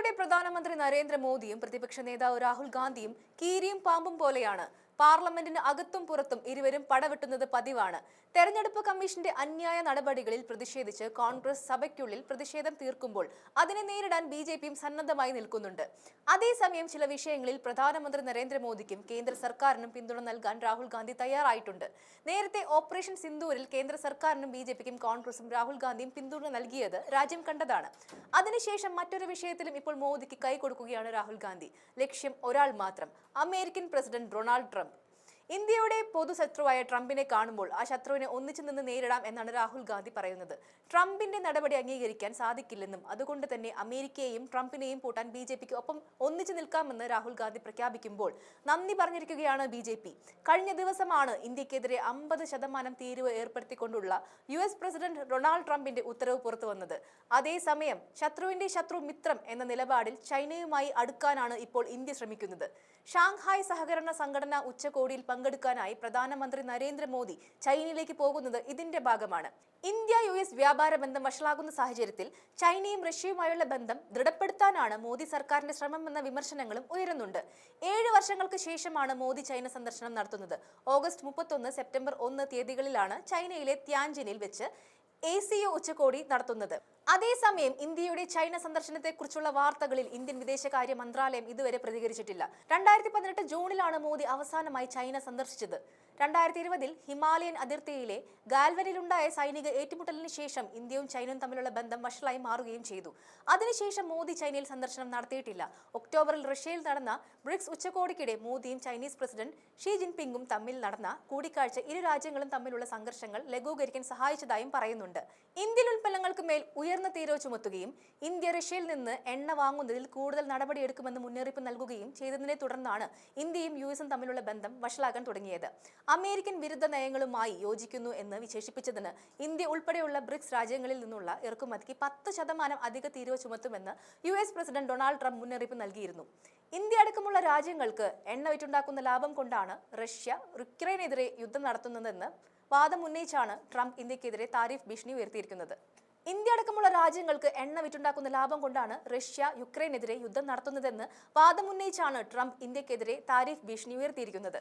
ഇന്ത്യയുടെ പ്രധാനമന്ത്രി നരേന്ദ്രമോദിയും പ്രതിപക്ഷ നേതാവ് രാഹുൽ ഗാന്ധിയും കീരിയും പാമ്പും പോലെയാണ് പാർലമെന്റിന് അകത്തും പുറത്തും ഇരുവരും പടവെട്ടുന്നത് പതിവാണ്. തെരഞ്ഞെടുപ്പ് കമ്മീഷന്റെ അന്യായ നടപടികളിൽ പ്രതിഷേധിച്ച് കോൺഗ്രസ് സഭയ്ക്കുള്ളിൽ പ്രതിഷേധം തീർക്കുമ്പോൾ അതിനെ നേരിടാൻ ബി ജെ പിയും സന്നദ്ധമായി നിൽക്കുന്നുണ്ട്. അതേസമയം ചില വിഷയങ്ങളിൽ പ്രധാനമന്ത്രി നരേന്ദ്രമോദിക്കും കേന്ദ്ര സർക്കാരിനും പിന്തുണ നൽകാൻ രാഹുൽ ഗാന്ധി തയ്യാറായിട്ടുണ്ട്. നേരത്തെ ഓപ്പറേഷൻ സിന്ദൂരിൽ കേന്ദ്ര സർക്കാരിനും ബി ജെ പിക്കും കോൺഗ്രസും രാഹുൽ ഗാന്ധിയും പിന്തുണ നൽകിയത് രാജ്യം കണ്ടതാണ്. അതിനുശേഷം മറ്റൊരു വിഷയത്തിലും ഇപ്പോൾ മോദിക്ക് കൈ കൊടുക്കുകയാണ് രാഹുൽ ഗാന്ധി. ലക്ഷ്യം ഒരാൾ മാത്രം. American president Donald Trump. ഇന്ത്യയുടെ പൊതുശത്രുവായ ട്രംപിനെ കാണുമ്പോൾ ആ ശത്രുവിനെ ഒന്നിച്ചു നിന്ന് നേരിടാം എന്നാണ് രാഹുൽ ഗാന്ധി പറയുന്നത്. ട്രംപിന്റെ നടപടി അംഗീകരിക്കാൻ സാധിക്കില്ലെന്നും അതുകൊണ്ട് തന്നെ അമേരിക്കയെയും ട്രംപിനെയും പൂട്ടാൻ ബി ജെ പിക്ക് ഒപ്പം ഒന്നിച്ചു നിൽക്കാമെന്ന് രാഹുൽ ഗാന്ധി പ്രഖ്യാപിക്കുമ്പോൾ നന്ദി പറഞ്ഞിരിക്കുകയാണ് ബി ജെ പി. കഴിഞ്ഞ ദിവസമാണ് ഇന്ത്യക്കെതിരെ അമ്പത് ശതമാനം തീരുവ ഏർപ്പെടുത്തിക്കൊണ്ടുള്ള യു എസ് പ്രസിഡന്റ് ഡൊണാൾഡ് ട്രംപിന്റെ ഉത്തരവ് പുറത്തു വന്നത്. അതേസമയം ശത്രുവിന്റെ ശത്രു മിത്രം എന്ന നിലപാടിൽ ചൈനയുമായി അടുക്കാനാണ് ഇപ്പോൾ ഇന്ത്യ ശ്രമിക്കുന്നത്. ഷാങ്ഹായ് സഹകരണ സംഘടന ഉച്ചകോടിയിൽ പങ്കെടുക്കാനായി പ്രധാനമന്ത്രി നരേന്ദ്രമോദി ചൈനയിലേക്ക് പോകുന്നത് ഇതിന്റെ ഭാഗമാണ്. ഇന്ത്യ യു എസ് വ്യാപാര ബന്ധം വഷളാകുന്ന സാഹചര്യത്തിൽ ചൈനയും റഷ്യയുമായുള്ള ബന്ധം ദൃഢപ്പെടുത്താനാണ് മോദി സർക്കാരിന്റെ ശ്രമമെന്ന വിമർശനങ്ങളും ഉയരുന്നുണ്ട്. ഏഴ് വർഷങ്ങൾക്ക് ശേഷമാണ് മോദി ചൈന സന്ദർശനം നടത്തുന്നത്. ഓഗസ്റ്റ് മുപ്പത്തൊന്ന് സെപ്റ്റംബർ ഒന്ന് തീയതികളിലാണ് ചൈനയിലെ ത്യാൻജിനിൽ വെച്ച് എ സി ഒ ഉച്ചകോടി നടത്തുന്നത്. അതേസമയം ഇന്ത്യയുടെ ചൈന സന്ദർശനത്തെക്കുറിച്ചുള്ള വാർത്തകളിൽ ഇന്ത്യൻ വിദേശകാര്യ മന്ത്രാലയം ഇതുവരെ പ്രതികരിച്ചിട്ടില്ല. രണ്ടായിരത്തി പതിനെട്ട് ജൂണിലാണ് മോദി അവസാനമായി ചൈന സന്ദർശിച്ചത്. രണ്ടായിരത്തി ഇരുപതിൽ ഹിമാലയൻ അതിർത്തിയിലെ ഗാൽവനിലുണ്ടായ സൈനിക ഏറ്റുമുട്ടലിന് ശേഷം ഇന്ത്യയും ചൈനയും തമ്മിലുള്ള ബന്ധം വഷളായി മാറുകയും ചെയ്തു. അതിനുശേഷം മോദി ചൈനയിൽ സന്ദർശനം നടത്തിയിട്ടില്ല. ഒക്ടോബറിൽ റഷ്യയിൽ നടന്ന ബ്രിക്സ് ഉച്ചകോടിക്കിടെ മോദിയും ചൈനീസ് പ്രസിഡന്റ് ഷീ ജിൻപിങ്ങും തമ്മിൽ നടന്ന കൂടിക്കാഴ്ച ഇരു രാജ്യങ്ങളും തമ്മിലുള്ള സംഘർഷങ്ങൾ ലഘൂകരിക്കാൻ സഹായിച്ചതായും പറയുന്നുണ്ട്. ഇന്ത്യൻ ഉൽപ്പന്നങ്ങൾക്ക് മേൽ ഉയർന്ന തീരോ ചുമത്തുകയും ഇന്ത്യ റഷ്യയിൽ നിന്ന് എണ്ണ വാങ്ങുന്നതിൽ കൂടുതൽ നടപടിയെടുക്കുമെന്ന് മുന്നറിയിപ്പ് നൽകുകയും ചെയ്തതിനെ തുടർന്നാണ് ഇന്ത്യയും യു എസും തമ്മിലുള്ള ബന്ധം വഷളാകാൻ തുടങ്ങിയത്. അമേരിക്കൻ വിരുദ്ധ നയങ്ങളുമായി യോജിക്കുന്നു എന്ന് വിശേഷിപ്പിച്ചതിന് ഇന്ത്യ ഉൾപ്പെടെയുള്ള ബ്രിക്സ് രാജ്യങ്ങളിൽ നിന്നുള്ള ഇറക്കുമതിക്ക് പത്ത് ശതമാനം അധിക തീരോ ചുമത്തുമെന്ന് U S president Donald Trump മുന്നറിയിപ്പ് നൽകിയിരുന്നു. ഇന്ത്യ അടക്കമുള്ള രാജ്യങ്ങൾക്ക് എണ്ണ വിറ്റുണ്ടാക്കുന്ന ലാഭം കൊണ്ടാണ് റഷ്യ യുക്രൈനെതിരെ യുദ്ധം നടത്തുന്നതെന്ന് വാദം ഉന്നയിച്ചാണ് ട്രംപ് ഇന്ത്യക്കെതിരെ താരിഫ് ഭീഷണി ഉയർത്തിയിരിക്കുന്നത്. ഇന്ത്യ അടക്കമുള്ള രാജ്യങ്ങൾക്ക് എണ്ണ വിറ്റുണ്ടാക്കുന്ന ലാഭം കൊണ്ടാണ് റഷ്യ യുക്രൈനെതിരെ യുദ്ധം നടത്തുന്നതെന്ന് വാദമുന്നയിച്ചാണ് ട്രംപ് ഇന്ത്യക്കെതിരെ താരിഫ് ഭീഷണി ഉയർത്തിയിരിക്കുന്നത്.